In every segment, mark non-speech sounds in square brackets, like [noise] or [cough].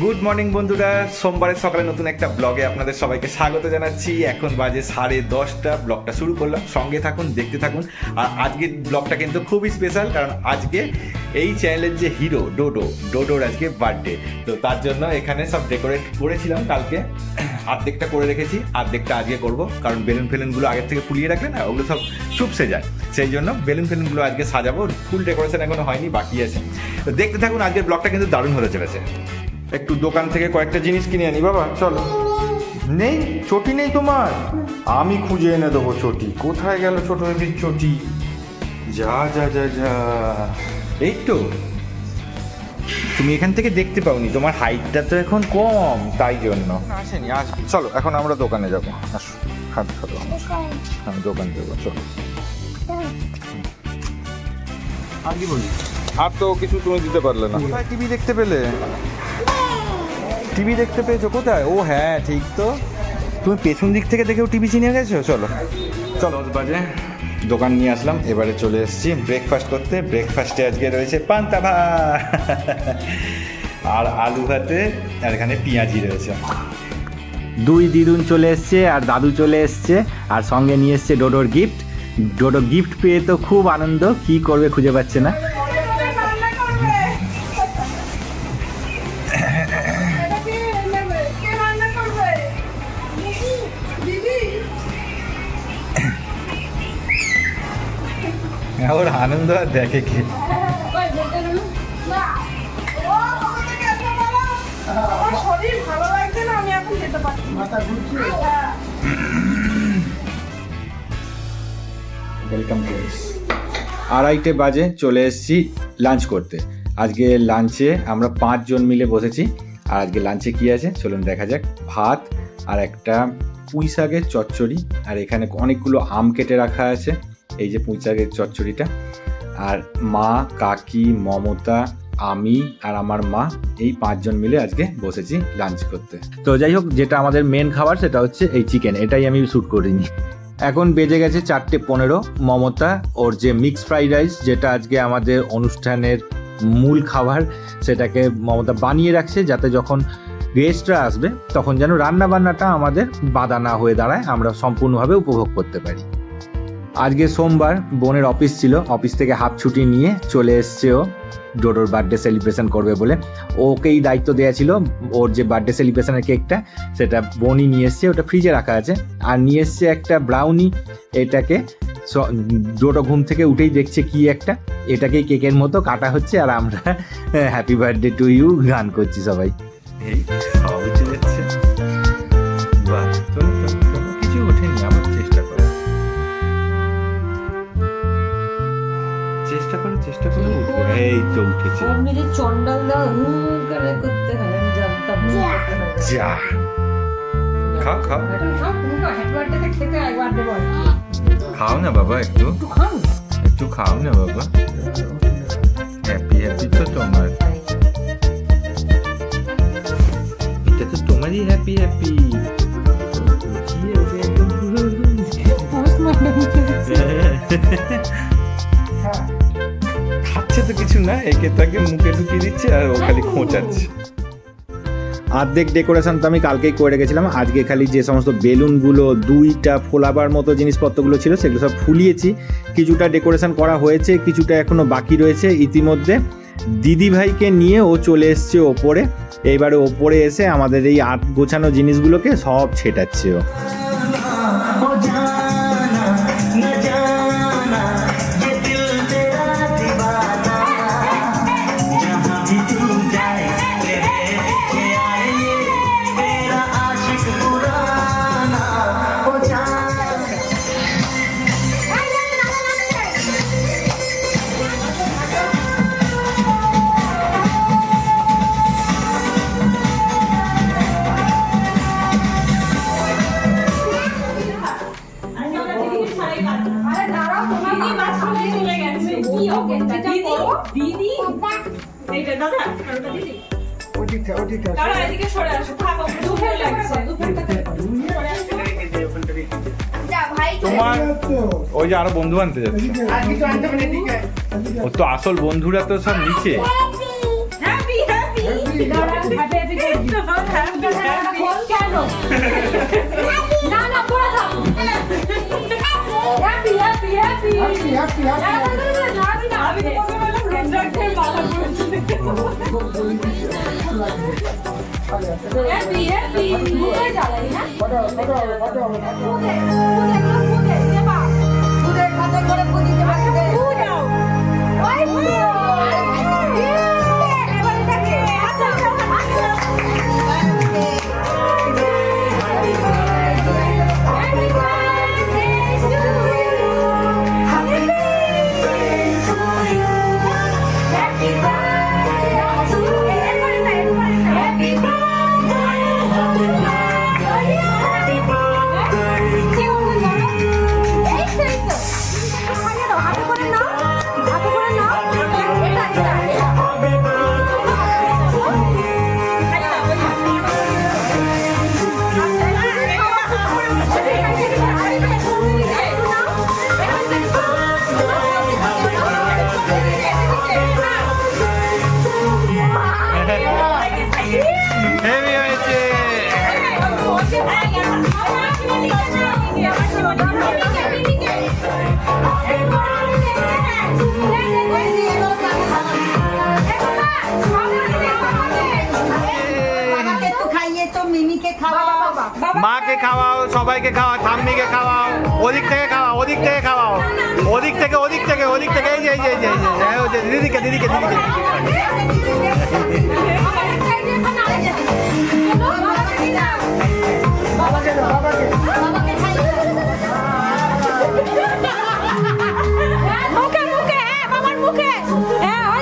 Good morning বন্ধুরা। সোমবারের সকালে নতুন একটা ব্লগে আপনাদের সবাইকে স্বাগত জানাচ্ছি। এখন বাজে সাড়ে দশটা। ব্লগটা শুরু করলাম। সঙ্গে থাকুন, দেখতে থাকুন। আর আজকের ব্লগটা কিন্তু খুবই স্পেশাল কারণ আজকে এই চ্যানেলের যে হিরো ডোডো ডোডোর আজকে বার্থডে তো তার জন্য এখানে সব ডেকোরেট করেছিলাম কালকে। আর্ধেকটা করে রেখেছি। আর্ধেকটা আজকে করব। কারণ বেলুন ফেলুনগুলো আগের থেকে ফুলিয়ে রাখলে না ওগুলো সব চুপসে যায়। সেই জন্য বেলুন ফেলুনগুলো আজকে সাজাবো। ফুল ডেকোরেশন এখনও হয়নি, বাকি আছে। তো দেখতে থাকুন, আজকের ব্লগটা কিন্তু দারুণ হতে চলেছে। একটু দোকান থেকে কয়েকটা জিনিস কিনে আনি বাবা চলো। নেই চটি নেই তোমার? আমি খুঁজে এনে দেবো চটি। কোথায় গেল ছোট বেবির চটি? যা যা যা যা। এই তো। তুমি এখান থেকে দেখতে পাওনি তোমার হাইটটা তো এখন কম তাই জন্য। আসেনি আস চলো এখন আমরা দোকানে যাব। আসো হাত ধরো আমি দোকান যাব চলো। আর কি বলি আর তো কিছু তুমি দিতে পারলে না। কোথায় টিভি দেখতে পেলে? টিভি দেখতে পেয়েছ কোথায়? ও হ্যাঁ ঠিক তো। তুমি পেছন দিক থেকে দেখেও টিভি চিনে গেছো? চলো। চলো বাজে। দোকান নিয়ে আসলাম, এবারে চলে এসেছি ব্রেকফাস্ট করতে। ব্রেকফাস্টে আজকে রয়েছে পান্তা ভাত আর আলু ভাতে, আর এখানে পেঁয়াজি রয়েছে। দুই দিদুন চলে এসছে আর দাদু চলে এসছে, আর সঙ্গে নিয়ে এসছে ডোডোর গিফট ডোডো গিফট পেয়ে তো খুব আনন্দ, কি করবে খুঁজে পাচ্ছে না। ওর আনন্দ আর দেখে কে? আড়াইটে বাজে চলে এসেছি লাঞ্চ করতে। আজকে লাঞ্চে আমরা পাঁচজন মিলে বসেছি। আর আজকে লাঞ্চে কি আছে? চলুন দেখা যাক। ভাত আর একটা পুঁই শাকের চচ্চড়ি। আর এখানে অনেকগুলো আম কেটে রাখা আছে। এই যে শাকের চচ্চড়িটা। আর মা, কাকি, মমতা, আমি আর আমার মা, এই পাঁচজন মিলে আজকে বসেছি লাঞ্চ করতে। তো যাই হোক, যেটা আমাদের মেন খাবার সেটা হচ্ছে এই চিকেন এটাই আমি শ্যুট করিনি। এখন বেজে গেছে চারটে পনেরো, মমতা, ওর যে মিক্স ফ্রাইড রাইস যেটা আজকে আমাদের অনুষ্ঠানের মূল খাবার, সেটাকে মমতা বানিয়ে রাখছে যাতে যখন গেস্টরা আসবে, তখন যেন রান্না বান্নাটা আমাদের বাধা না হয়ে দাঁড়ায়, আমরা সম্পূর্ণভাবে উপভোগ করতে পারি। আজকে সোমবার বোনের অফিস ছিল, অফিস থেকে হাফ ছুটি নিয়ে চলে এসছে ও। ডোডোর বার্থডে সেলিব্রেশন করবে বলে। ওকেই দায়িত্ব দেওয়া ছিল, ওর যে বার্থডে সেলিব্রেশনের কেকটা সেটা বোনই নিয়ে এসছে, ওটা ফ্রিজে রাখা আছে। আর নিয়ে এসছে একটা ব্রাউনি এটাকে ডোডো ঘুম থেকে উঠেই দেখছে কি একটা। এটাকেই কেকের মতো কাটা হচ্ছে, আর আমরা হ্যাপি বার্থডে টু ইউ গান করছি সবাই। তে খেতে হয় birthday boy। খাও না বাবা একটু। একটু খাও। না। বাবা। হ্যাপি হ্যাপি তো তোমার। এটা তো তোমারই হ্যাপি হ্যাপি Postmortem [laughs] করেছে। তো কিছু না একে তাকে মুখে ঢুকিয়ে দিচ্ছে আর ও খালি খোঁচাচ্ছে। অর্ধেক ডেকোরেশন তো আমি কালকেই করে রেখেছিলাম। আজকে খালি যে সমস্ত বেলুনগুলো, দুইটা ফোলাবার মতো জিনিসপত্রগুলো ছিল, সেগুলো সব ফুলিয়েছি। কিছুটা ডেকোরেশন করা হয়েছে, কিছুটা এখনও বাকি রয়েছে। ইতিমধ্যে দিদি ভাইকে নিয়ে ও চলে এসছে ওপরে। এইবারে ওপরে এসে আমাদের এই আট গোছানো জিনিসগুলোকে সব ছেটাচ্ছে ও। তোমার ওই যে আরও বন্ধু আনতে যাচ্ছে। ও তো আসল বন্ধুরা তো সব নিচে। হ্যাপি হ্যাপি হ্যাপি আমি তোমাকে বললাম রেন্ডারদের মাথা হ্যাপি হ্যাপি মুখে জ্বালাই না মুখে মুখে মুখে দেবা দুধের খাতা করে পুজিতে পারি খাওয়াও সবাইকে খাওয়াও ঠাম্মিকে খাওয়াও ওদিক থেকে খাওয়াও ওদিক থেকে খাওয়াও ওদিক থেকে ওদিক থেকে ওদিক থেকে এই যে এই যে এই যে যে, দিদিকে দিদিকে দিদিকে। মুখে মুখে হ্যাঁ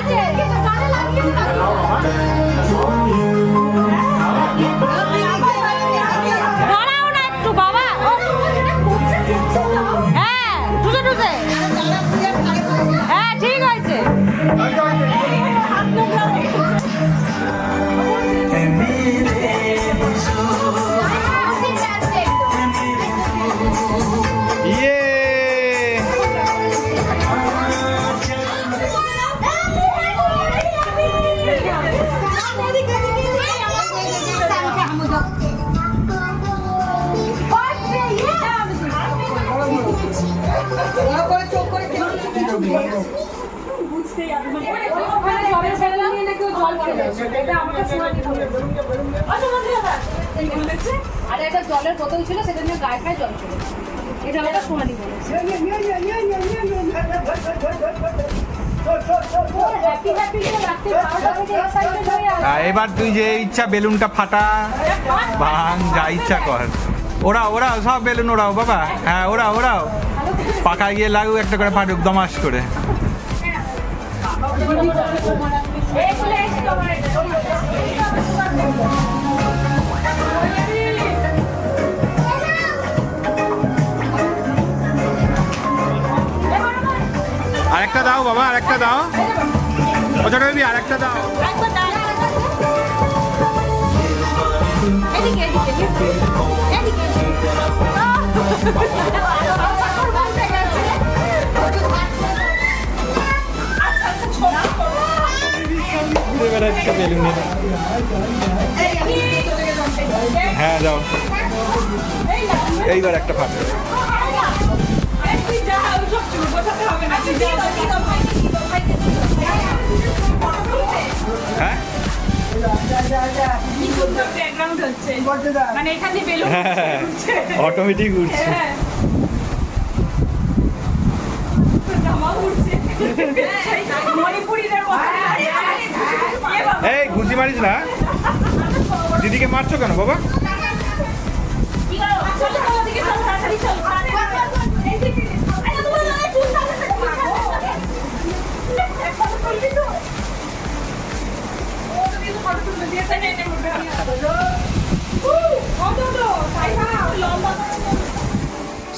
আর একটা জলের বোতল ছিল সেটা নিয়ে গায়ে জল ছিল এটা এবার তুই যে ইচ্ছা বেলুনটা ফাটা, ভাঙ, যা ইচ্ছা কর। ওরা ওরা সব বেলুন ওরাও বাবা। হ্যাঁ ওরা ওরাও পাকায় গিয়ে লাগুক একটা করে ফাটুক, দমাস করে। এই চলে এসে তোমার এটা আরেকটা দাও বাবা আরেকটা দাও ওটা বেবি আরেকটা দাও একবার দাঁড়া এদিকে এদিকে এদিকে হ্যাঁ যাও। এইবার একটা ফাটে। হ্যাঁ? অটোমেটিক উঠছে। জামা উঠছে মণিপুরিদের মতো এ বাবা। এই ঘুষি মারিস না। দিদিকে মারছো কেন বাবা?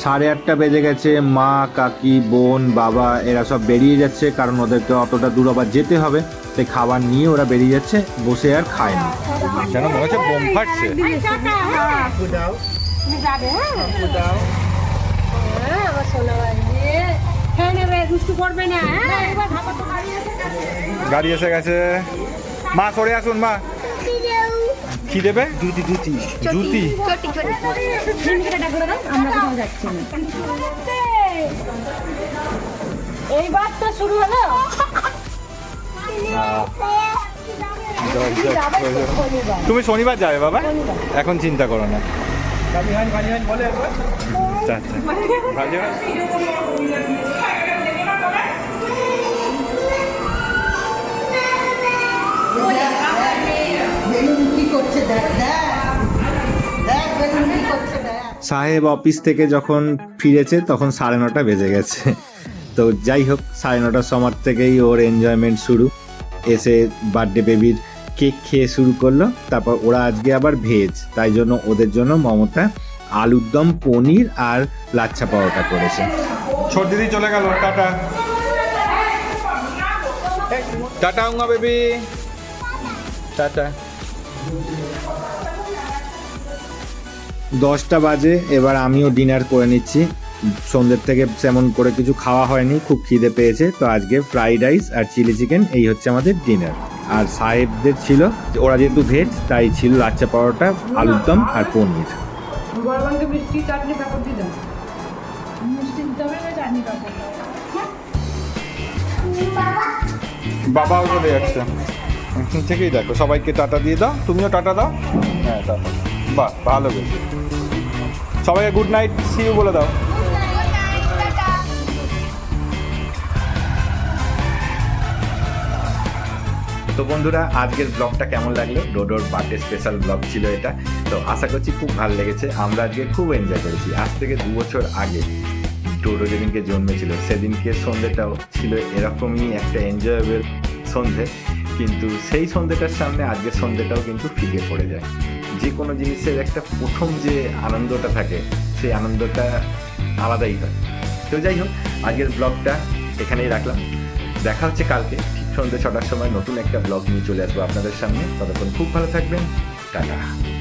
সাড়ে আটটা বেজে গেছে, মা, কাকি, বোন, বাবা, এরা সব বেরিয়ে যাচ্ছে, কারণ ওদেরকে অতটা দূর আবার যেতে হবে। তাই খাবার নিয়ে ওরা বেরিয়ে যাচ্ছে, বসে আর খায় না যেন মনে হচ্ছে বোম ফাটছে। গাড়ি এসে গেছে। মা, সরে আসুন, মা। কি দেবে? জুতি জুতি। জুতি। আমরা কোথাও যাচ্ছি না। এইবার তো শুরু হলো। তুমি শনিবার যাবে বাবা? এখন চিন্তা করো না। আচ্ছা আচ্ছা। সাহেব অফিস থেকে যখন ফিরেছে, তখন সাড়ে নটা বেজে গেছে। তো যাই হোক, সাড়ে নটার সময় থেকেই ওর এনজয়মেন্ট শুরু। এসে বার্থডে বেবির কেক খেয়ে শুরু করল। তারপর ওরা আজকে আবার ভেজ তাই জন্য ওদের জন্য মমতা আলুর দম, পনির আর লাচ্ছা পাওয়াটা করেছে। ছোট দিদি চলে গেল, টাটা। Tata baby tata. দশটা বাজে এবার আমিও ডিনার করে নিচ্ছি। সন্ধ্যের থেকে তেমন করে কিছু খাওয়া হয়নি খুব খিদে পেয়েছে তো আজকে ফ্রাইড রাইস আর চিলি চিকেন এই হচ্ছে আমাদের ডিনার আর সাহেবদের ছিল ওরা যেহেতু ভেজ তাই ছিল লাচ্চা পরোটা আলুর দম আর পনির। বাবাও চলে যাচ্ছে। এখন থেকেই দেখো সবাইকে টাটা দিয়ে দাও তুমিও টাটা দাও। হ্যাঁ টাটা। বাহ ভালো বেশ। সবাইকে গুড নাইট সিউ বলে দাও। তো বন্ধুরা, আজকের ব্লগটা কেমন লাগল? ডোডোর বার্থডে স্পেশাল ব্লগ ছিল এটা। তো আশা করছি খুব ভালো লেগেছে। আমরা আজকে খুব এনজয় করেছি। আজ থেকে দু বছর আগে ডোডো যেদিনকে জন্মেছিল, সেদিনকে সন্ধ্যেটাও ছিল এরকমই একটা এনজয়েবল সন্ধে। কিন্তু সেই সন্ধ্যেটার সামনে আজকের সন্ধ্যেটাও কিন্তু ফিকে পড়ে যায়। যে কোনো জিনিসের একটা প্রথম যে আনন্দটা থাকে, সেই আনন্দটা আলাদাই হয়। তো যাই হোক, আজকের ব্লগটা এখানেই রাখলাম। দেখা হচ্ছে কালকে, ঠিক সন্ধ্যে ছটার সময় নতুন একটা ব্লগ নিয়ে চলে আসব আপনাদের সামনে। ততক্ষণ খুব ভালো থাকবেন। টাটা।